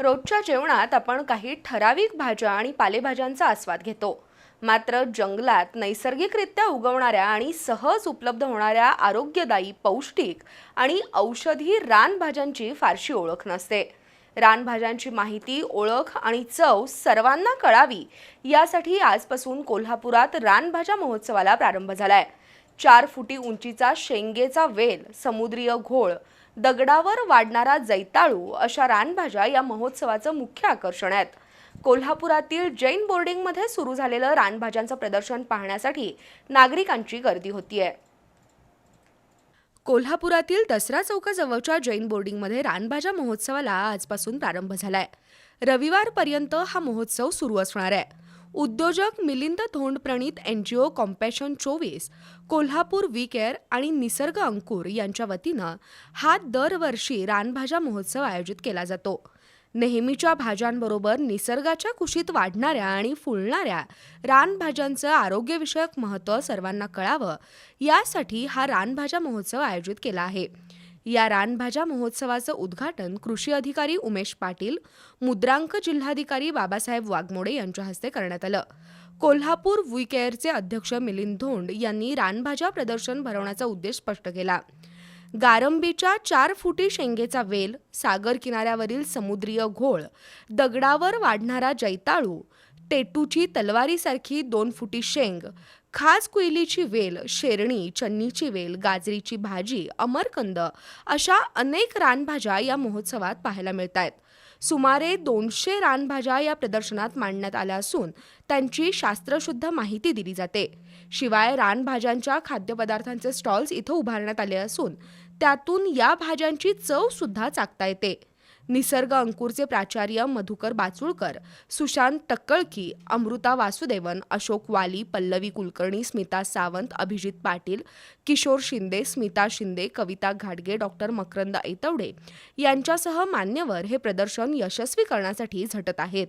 रोजच्या जेवणात आपण काही ठराविक भाज्या आणि पालेभाज्यांचा आस्वाद घेतो. मात्र जंगलात नैसर्गिकरित्या उगवणाऱ्या आणि सहज उपलब्ध होणाऱ्या आरोग्यदायी पौष्टिक आणि औषधी रानभाज्यांची फारशी ओळख नसते. रानभाज्यांची माहिती ओळख आणि चव सर्वांना कळावी यासाठी आजपासून कोल्हापुरात रानभाज्या महोत्सवाला प्रारंभ झाला आहे चार फुटी उंचीचा शेंगेचा वेल समुद्रीय घोळ दगडावर वाढणारा जैताळू अशा रानभाज्या या महोत्सवाचं मुख्य आकर्षण आहेत. कोल्हापुरातील जैन बोर्डिंगमध्ये सुरू झालेलं रानभाज्यांचं प्रदर्शन पाहण्यासाठी नागरिकांची गर्दी होतीये. कोल्हापुरातील दसरा चौकाजवळच्या जैन बोर्डिंगमध्ये रानभाज्या महोत्सवाला आजपासून प्रारंभ झालाय. रविवारपर्यंत हा महोत्सव सुरू असणार आहे. उद्योजक मिलिंद धोंड प्रणित एनजीओ कॉम्पॅशन चोवीस कोल्हापूर वी केअर आणि निसर्ग अंकुर यांच्या वतीनं हा दरवर्षी रानभाज्या महोत्सव आयोजित केला जातो. नेहमीच्या भाज्यांबरोबर निसर्गाच्या कुशीत वाढणाऱ्या आणि फुलणाऱ्या रानभाज्यांचं आरोग्यविषयक महत्त्व सर्वांना कळावं यासाठी हा रानभाज्या महोत्सव आयोजित केला आहे. या रानभाज्या महोत्सवाचं उद्घाटन कृषी अधिकारी उमेश पाटील मुद्रांक जिल्हाधिकारी बाबासाहेब वाघमोडे यांच्या हस्ते करण्यात आलं. कोल्हापूर वुईकेअरचे केअरचे अध्यक्ष मिलिंद धोंड यांनी रानभाज्या प्रदर्शन भरवण्याचा उद्देश स्पष्ट केला. गारंबीच्या चार फुटी शेंगेचा वेल सागर किनाऱ्यावरील समुद्रीय घोळ दगडावर वाढणारा जैताळू टेटूची तलवारीसारखी दोन फुटी शेंग खास कुईलीची वेल शेरणी चन्नीची वेल गाजरीची भाजी अमरकंद अशा अनेक रानभाज्या या महोत्सवात पाहायला मिळत आहेत सुमारे दोनशे रानभाज्या या प्रदर्शनात मांडण्यात आल्या असून त्यांची शास्त्रशुद्ध माहिती दिली जाते. शिवाय रानभाज्यांच्या खाद्यपदार्थांचे स्टॉल्स इथं उभारण्यात आले असून त्यातून या भाज्यांची चव सुद्धा चाकता येते. निसर्ग अंकुरचे प्राचार्य मधुकर बाचुळकर सुशांत टक्कळकी अमृता वासुदेवन अशोक वाली पल्लवी कुलकर्णी स्मिता सावंत अभिजित पाटील किशोर शिंदे स्मिता शिंदे कविता घाटगे डॉक्टर मकरंद ऐतवडे यांच्यासह मान्यवर हे प्रदर्शन यशस्वी करण्यासाठी झटत आहेत.